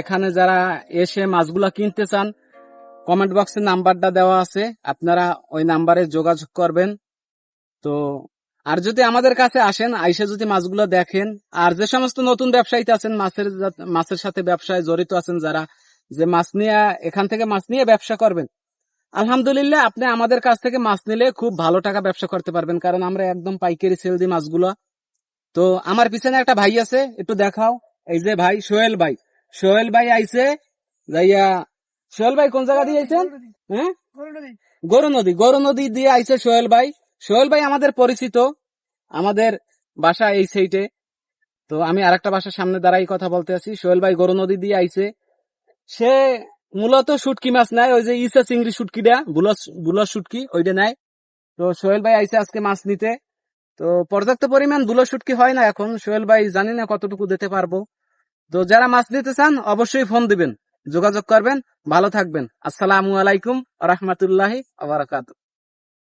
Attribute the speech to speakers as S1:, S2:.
S1: এখানে যারা এসে মাছগুলা কিনতে চান কমেন্ট বক্সে নাম্বারটা দেওয়া আছে, আপনারা ওই নাম্বারে যোগাযোগ করবেন। তো, আর যদি আমাদের কাছে আসেন, আইসে যদি মাছগুলো দেখেন, আর যে সমস্ত নতুন ব্যবসায়ীতে আছেন, মাছের মাছের সাথে ব্যবসায় জড়িত আছেন যারা, যে মাছ নিয়ে, এখান থেকে মাছ নিয়ে ব্যবসা করবেন, আলহামদুলিল্লাহ আপনি আমাদের কাছ থেকে মাছ নিলে খুব ভালো টাকা ব্যবসা করতে পারবেন, কারণ আমরা একদম পাইকারি সেল দিই মাছগুলো। তো, আমার পিছনে একটা ভাই আছে, একটু দেখাও, এই যে ভাই সোহেল ভাই। সোহেল ভাই আইছে যাইয়া সোহেল ভাই কোন জায়গা দিয়ে আইছেন? হ্যাঁ? গরু নদী। গরু নদী দিয়ে আইছে সোহেল ভাই। সোহেল ভাই আমাদের পরিচিত আমাদের বাসা এই সাইটে তো আমি আরেকটা বাসার সামনে দাঁড়াই কথা বলতে আছি। সোহেল ভাই গরু নদী দিয়ে আইছে। সে মূলত শুটকি মাছ নেয় ওই যে ইসা চিংড়ি শুটকিটা বুলস বুলস শুটকি ওইটা নেয়। তো সোহেল ভাই আইছে আজকে মাছ নিতে। তো পর্যাপ্ত পরিমাণ বুলো শুটকি হয় না এখন। সোহেল ভাই জানি না কতটুকু দিতে পারব। তো যারা মাছ নিতে চান, অবশ্যই ফোন দিবেন। যোগাযোগ করবেন। ভালো থাকবেন। আসসালামু আলাইকুম রহমতুল্লাহি আবরাকাত